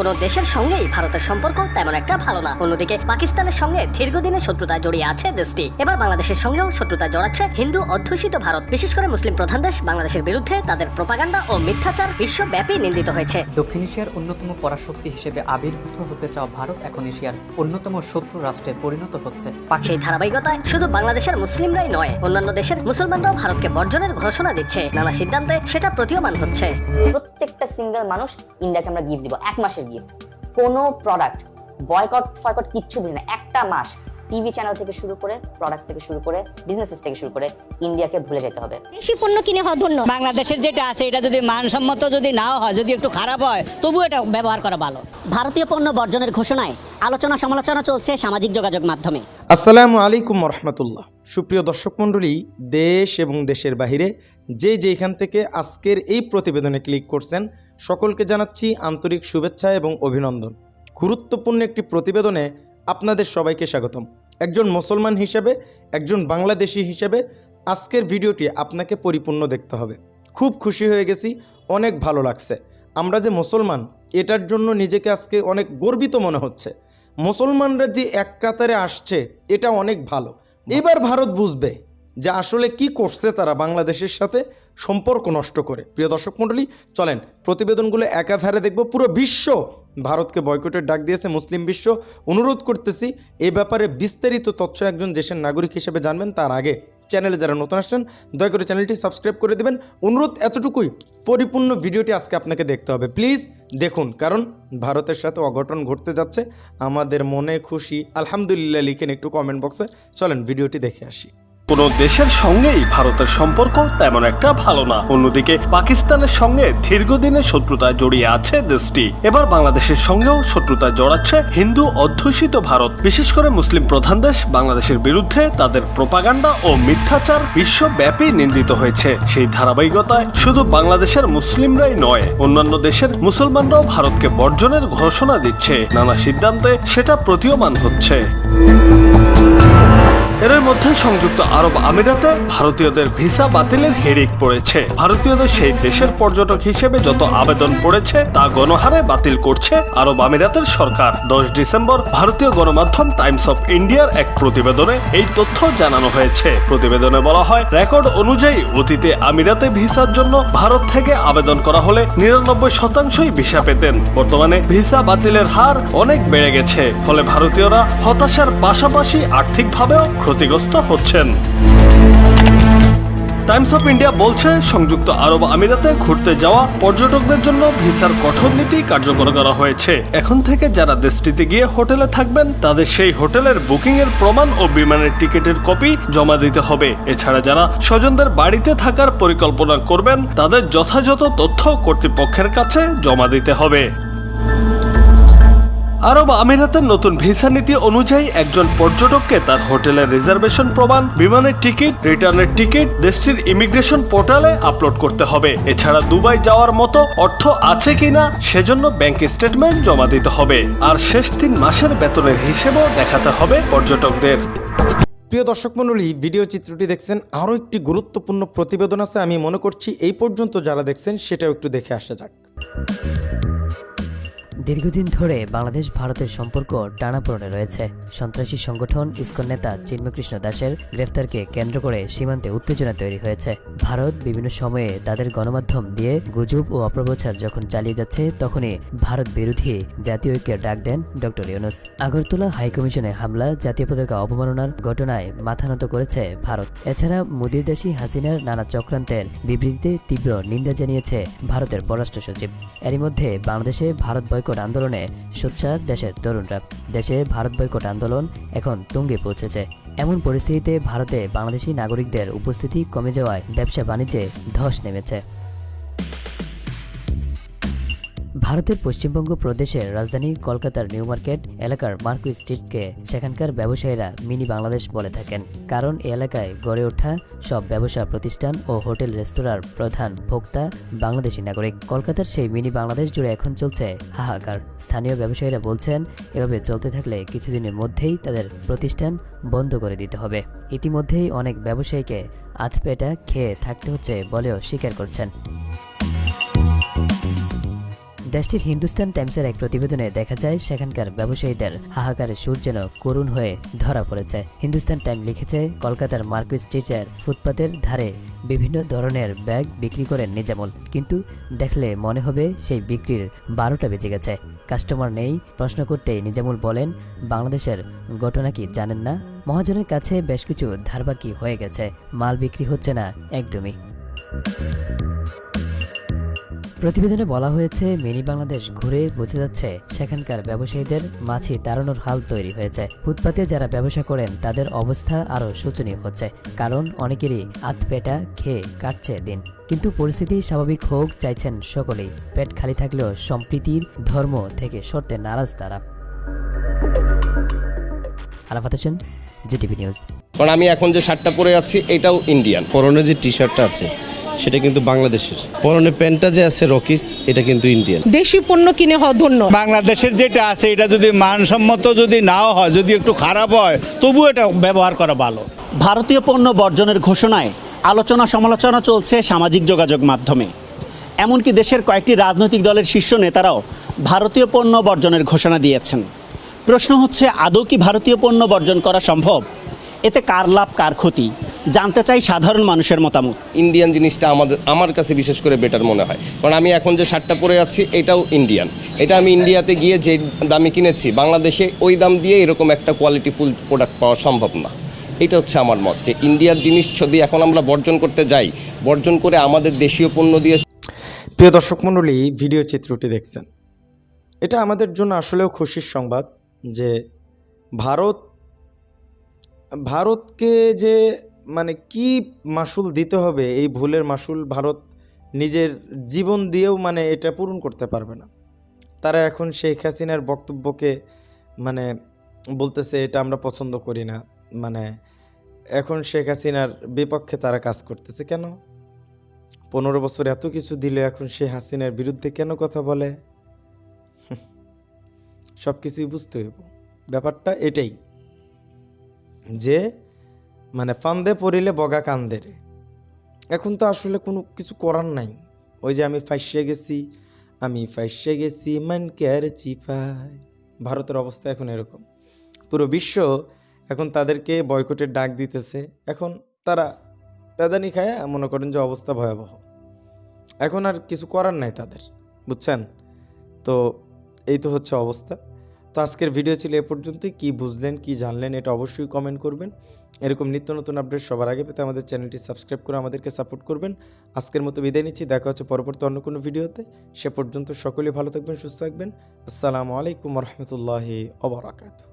কোনো দেশের সঙ্গেই ভারতের সম্পর্ক তেমন একটা ভালো না। অন্যদিকে পাকিস্তানের সঙ্গে দীর্ঘদিনের শত্রুতায় জড়িয়ে আছে দেশটি। এবার বাংলাদেশের সঙ্গেও শত্রুতায় জড়াচ্ছে হিন্দু অধ্যুষিত ভারত। বিশেষ করে মুসলিম প্রধান দেশ বাংলাদেশের বিরুদ্ধে তাদের প্রপাগান্ডা ও মিথ্যাচার বিশ্বব্যাপী নিন্দিত হয়েছে। দক্ষিণ এশিয়ার অন্যতম পরাশক্তি হিসেবে আবির্ভূত হতে চাওয়া ভারত এখন এশিয়ার অন্যতম শত্রু রাষ্ট্রে পরিণত হচ্ছে সেই ধারাবাহিকতায় শুধু বাংলাদেশের মুসলিমরাই নয় অন্যান্য দেশের মুসলমানরাও ভারতকে বর্জনের ঘোষণা দিচ্ছে। নানা সিদ্ধান্তে সেটা প্রতীয়মান হচ্ছে। প্রত্যেকটা সিঙ্গেল মানুষ ইন্ডিয়াকে আমরা গিফট দিব এক মাসের গিফট কোনো প্রোডাক্ট বয়কট ফয়কট কিচ্ছু বুঝি না। একটা মাস টিভি চ্যানেল থেকে শুরু করে প্রোডাক্ট থেকে শুরু করে বিজনেসেস থেকে শুরু করে ইন্ডিয়াকে ভুলে যেতে হবে। দেশি পণ্য কিনে হওয়া ধন্য। বাংলাদেশের যেটা আছে এটা যদি মানসম্মত যদি নাও হয় যদি একটু খারাপ হয় তবু এটা ব্যবহার করা ভালো। ভারতীয় পণ্য বর্জনের ঘোষণায় আলোচনা সমালোচনা চলছে সামাজিক যোগাযোগ মাধ্যমে। আসসালামু আলাইকুম রহমতুল্লাহ সুপ্রিয় দর্শক মণ্ডলী দেশ এবং দেশের বাহিরে যে যেখান থেকে আজকের এই প্রতিবেদনে ক্লিক করছেন সকলকে জানাচ্ছি আন্তরিক শুভেচ্ছা এবং অভিনন্দন। গুরুত্বপূর্ণ একটি প্রতিবেদনে আপনাদের সবাইকে স্বাগতম। একজন মুসলমান হিসেবে, একজন বাংলাদেশি হিসেবে আজকের ভিডিওটি আপনাকে পরিপূর্ণ দেখতে হবে। খুব খুশি হয়ে গেছি, অনেক ভালো লাগছে। আমরা যে মুসলমান, এটার জন্য নিজেকে আজকে অনেক গর্বিত মনে হচ্ছে। মুসলমানরা যে এক কাতারে আসছে, এটা অনেক ভালো। এবার ভারত বুঝবে। যে আসলে কি করছে তারা বাংলাদেশের সাথে সম্পর্ক নষ্ট করে। প্রিয় দর্শক মণ্ডলী, চলেন প্রতিবেদনগুলো একাধারে দেখব। পুরো বিশ্ব ভারতকে বয়কটের ডাক দিয়েছে, মুসলিম বিশ্ব। অনুরোধ করতেছি, এ ব্যাপারে বিস্তারিত তথ্য একজন দেশের নাগরিক হিসেবে জানবেন তার আগে। চ্যানেলে যারা নতুন আসছেন, দয়া করে চ্যানেলটি সাবস্ক্রাইব করে দেবেন। অনুরোধ এতটুকুই, পরিপূর্ণ ভিডিওটি আজকে আপনাকে দেখতে হবে। প্লিজ দেখুন, কারণ ভারতের সাথে অঘটন ঘটতে যাচ্ছে। আমাদের মনে খুশি, আলহামদুলিল্লাহ লিখেন একটু কমেন্ট বক্সে চলেন, ভিডিওটি দেখে আসি। কোনো দেশের সঙ্গেই ভারতের সম্পর্ক তেমন একটা ভালো না। অন্যদিকে পাকিস্তানের সঙ্গে দীর্ঘদিনের শত্রুতায় জড়িয়ে আছে দেশটি। এবার বাংলাদেশের সঙ্গেও শত্রুতায় জড়াচ্ছে হিন্দু অধ্যুষিত ভারত। বিশেষ করে মুসলিম প্রধান দেশ বাংলাদেশের বিরুদ্ধে তাদের প্রপাগান্ডা ও মিথ্যাচার বিশ্বব্যাপী নিন্দিত হয়েছে। সেই ধারাবাহিকতায় শুধু বাংলাদেশের মুসলিমরাই নয়, অন্যান্য দেশের মুসলমানরাও ভারতকে বর্জনের ঘোষণা দিচ্ছে। নানা সিদ্ধান্তে সেটা প্রতীয়মান হচ্ছে। এর মধ্যে সংযুক্ত আরব আমিরাতে ভারতীয়দের ভিসা বাতিলের হেরিক পড়েছে। ভারতীয়দের সেই দেশের পর্যটক হিসেবে যত আবেদন পড়েছে, তা গণহারে বাতিল করছে আরব আমিরাতের সরকার। দশ ডিসেম্বর ভারতীয় গণমাধ্যম টাইমস অফ ইন্ডিয়ার এক প্রতিবেদনে এই তথ্য জানানো হয়েছে। প্রতিবেদনে বলা হয়, রেকর্ড অনুযায়ী অতীতে আমিরাতে ভিসার জন্য ভারত থেকে আবেদন করা হলে নিরানব্বই শতাংশই ভিসা পেতেন। বর্তমানে ভিসা বাতিলের হার অনেক বেড়ে গেছে, ফলে ভারতীয়রা হতাশার পাশাপাশি আর্থিকভাবেও ক্ষতিগ্রস্ত হচ্ছেন। টাইমস অফ ইন্ডিয়া বলছে, সংযুক্ত আরব আমিরাতে ঘুরতে যাওয়া পর্যটকদের জন্য ভিসার কঠোর নীতি কার্যকর করা হয়েছে। এখন থেকে যারা দেশটিতে গিয়ে হোটেলে থাকবেন, তাদের সেই হোটেলের বুকিং এর প্রমাণ ও বিমানের টিকিটের কপি জমা দিতে হবে। এছাড়া যারা স্বজনদের বাড়িতে থাকার পরিকল্পনা করবেন, তাদের যথাযথ তথ্য কর্তৃপক্ষের কাছে জমা দিতে হবে। আরব আমিরাতের নতুন ভিসা নীতি অনুযায়ী একজন পর্যটককে তার হোটেলের রিজার্ভেশন প্রমাণ, বিমানের টিকিট, রিটার্নের টিকিট, দেশটির ইমিগ্রেশন পোর্টালে আপলোড করতে হবে। এছাড়া দুবাই যাওয়ার মতো অর্থ আছে কিনা সেজন্য ব্যাংক স্টেটমেন্ট জমা দিতে হবে। আর শেষ তিন মাসের বেতনের হিসেবও দেখাতে হবে পর্যটকদের। প্রিয় দর্শক মণ্ডলী, ভিডিও চিত্রটি দেখছেন, আরও একটি গুরুত্বপূর্ণ প্রতিবেদন আছে। আমি মনে করছি এই পর্যন্ত যারা দেখছেন, সেটাও একটু দেখে আসা যাক। দীর্ঘদিন ধরে বাংলাদেশ ভারতের সম্পর্ক টানাপোড়েনে রয়েছে। সন্ত্রাসী সংগঠন ইসকন নেতা চিন্ময়কৃষ্ণ দাসের গ্রেফতারকে কেন্দ্র করে সীমান্তে উত্তেজনা তৈরি হয়েছে। ভারত বিভিন্ন সময়ে তাদের গণমাধ্যম দিয়ে গুজব ও অপপ্রচার যখন চালিয়ে যাচ্ছে, তখনই ভারত বিরোধী জাতীয় ঐক্যের ডাক দেন ডক্টর ইউনুস। আগরতলা হাইকমিশনে হামলা, জাতীয় পতাকা অবমাননার ঘটনায় মাথা নত করেছে ভারত। এছাড়া মুদির দেশি হাসিনার নানা চক্রান্তের বিবৃতিতে তীব্র নিন্দা জানিয়েছে ভারতের পররাষ্ট্র সচিব। এরই মধ্যে বাংলাদেশে ভারত বয়কট আন্দোলনে সোচ্চার দেশের তরুণরা। দেশে ভারত বয়কট আন্দোলন এখন তুঙ্গে পৌঁছেছে। এমন পরিস্থিতিতে ভারতে বাংলাদেশি নাগরিকদের উপস্থিতি কমে যাওয়ায় ব্যবসা বাণিজ্যে ধস নেমেছে। ভারতের পশ্চিমবঙ্গ প্রদেশের রাজধানী কলকাতার নিউ মার্কেট এলাকার মার্কু স্ট্রিটকে সেখানকার ব্যবসায়ীরা মিনি বাংলাদেশ বলে থাকেন। কারণ এই এলাকায় গড়ে ওঠা সব ব্যবসা প্রতিষ্ঠান ও হোটেল রেস্তোরাঁর প্রধান ভোক্তা বাংলাদেশি নাগরিক। কলকাতার সেই মিনি বাংলাদেশ জুড়ে এখন চলছে হাহাকার। স্থানীয় ব্যবসায়ীরা বলছেন, এভাবে চলতে থাকলে কিছুদিনের মধ্যেই তাদের প্রতিষ্ঠান বন্ধ করে দিতে হবে। ইতিমধ্যেই অনেক ব্যবসায়ীকে আধপেটা খেয়ে থাকতে হচ্ছে বলেও স্বীকার করছেন। দেশটির হিন্দুস্তান টাইমসের এক প্রতিবেদনে দেখা যায়, সেখানকার ব্যবসায়ীদের হাহাকারের সুর যেন করুণ হয়ে ধরা পড়েছে। হিন্দুস্তান টাইম লিখেছে, কলকাতার মার্কুইস স্ট্রিটের ফুটপাতের ধারে বিভিন্ন ধরনের ব্যাগ বিক্রি করেন নিজামুল। কিন্তু দেখলে মনে হবে সেই বিক্রির বারোটা বেজে গেছে। কাস্টমার নেই, প্রশ্ন করতেই নিজামুল বলেন, বাংলাদেশের ঘটনা কি জানেন না? মহাজনের কাছে বেশ কিছু ধারবাকি হয়ে গেছে। মাল বিক্রি হচ্ছে না একদমই। প্রতিবেদনে বলা হয়েছে মিনি বাংলাদেশ ঘুরে বোঝা যাচ্ছে সেখানকার ব্যবসায়ীদের মাছি তাড়ানোর হাল তৈরি হয়েছে। ফুটপাতে যারা ব্যবসা করেন তাদের অবস্থা আরও শোচনীয় হচ্ছে কারণ অনেকেরই আতপেটা খেয়ে কাটছে দিন। কিন্তু পরিস্থিতি স্বাভাবিক হোক চাইছেন সকলেই পেট খালি থাকলেও সম্প্রীতির ধর্ম থেকে সরতে নারাজ তারা। Arafat Hossain GTV news. কারণ আমি এখন যে শার্টটা পরে আছি এটাও ইন্ডিয়ান পরনে যে টি শার্টটা আছে সেটা কিন্তু বাংলাদেশের। পরনে প্যান্টটা যে আছে রকিস এটা কিন্তু ইন্ডিয়ান দেশি পণ্য কিনে হওয়া ধন্য। বাংলাদেশের যেটা আছে এটা যদি মানসম্মত যদি নাও হয় যদি একটু খারাপ হয় তবু এটা ব্যবহার করা ভালো। ভারতীয় পণ্য বর্জনের ঘোষণায় আলোচনা সমালোচনা চলছে সামাজিক যোগাযোগ মাধ্যমে। এমনকি দেশের কয়েকটি রাজনৈতিক দলের শীর্ষ নেতারাও ভারতীয় পণ্য বর্জনের ঘোষণা দিয়েছেন। প্রশ্ন হচ্ছে আদৌ কি ভারতীয় পণ্য বর্জন করা সম্ভব? এতে কার লাভ কার ক্ষতি? জানতে চাই সাধারণ মানুষের মতামত। ইন্ডিয়ান জিনিসটা আমাদের আমার কাছে বিশেষ করে বেটার মনে হয়। কারণ আমি এখন যে শার্টটা পরে আছি এটাও ইন্ডিয়ান। এটা আমি ইন্ডিয়াতে গিয়ে যে দামে কিনেছি বাংলাদেশে ওই দাম দিয়ে এরকম একটা কোয়ালিটিফুল প্রোডাক্ট পাওয়া সম্ভব না। এটা হচ্ছে আমার মত যে ইন্ডিয়ার জিনিস যদি এখন আমরা বর্জন করতে যাই বর্জন করে আমাদের দেশীয় পণ্য দিয়ে প্রিয় দর্শক মণ্ডলী ভিডিও চিত্রটি দেখছেন। এটা আমাদের জন্য আসলেও খুশির সংবাদ যে ভারত ভারতকে যে মানে কি মাসুল দিতে হবে এই ভুলের মাসুল ভারত নিজের জীবন দিয়েও মানে এটা পূরণ করতে পারবে না। তারা এখন শেখ হাসিনার বক্তব্যকে মানে বলতেছে, এটা আমরা পছন্দ করি না। মানে এখন শেখ হাসিনার বিপক্ষে তারা কাজ করতেছে কেন? পনেরো বছর এত কিছু দিলে এখন সে হাসিনার বিরুদ্ধে কেন কথা বলে? সব কিছুই বুঝতে হইব। ব্যাপারটা এটাই যে মানে ফান্দে পড়িলে বগা কান্দে রে। এখন তো আসলে কোনো কিছু করার নাই। ওই যে আমি ফাইসে গেছি, আমি ফাইসে গেছি, মান কেয়ার চিপাই ভারতের অবস্থা এখন এরকম। পুরো বিশ্ব এখন তাদেরকে বয়কটের ডাক দিতেছে। এখন তারা পেদানি খায় মনে করেন যে অবস্থা ভয়াবহ। এখন আর কিছু করার নাই তাদের, বুঝছেন? তো এই তো হচ্ছে অবস্থা। তো আজকের ভিডিও ছিল এ পর্যন্তই। কী বুঝলেন, কি জানলেন, এটা অবশ্যই কমেন্ট করবেন। এরকম নিত্য নতুন আপডেট সবার আগে পেতে আমাদের চ্যানেলটি সাবস্ক্রাইব করে আমাদেরকে সাপোর্ট করবেন। আজকের মতো বিদায় নিচ্ছি, দেখা হচ্ছে পরবর্তী অন্য কোনো ভিডিওতে। সে পর্যন্ত সকলেই ভালো থাকবেন, সুস্থ থাকবেন। আসসালামু আলাইকুম রহমতুল্লাহি অবরাকাতু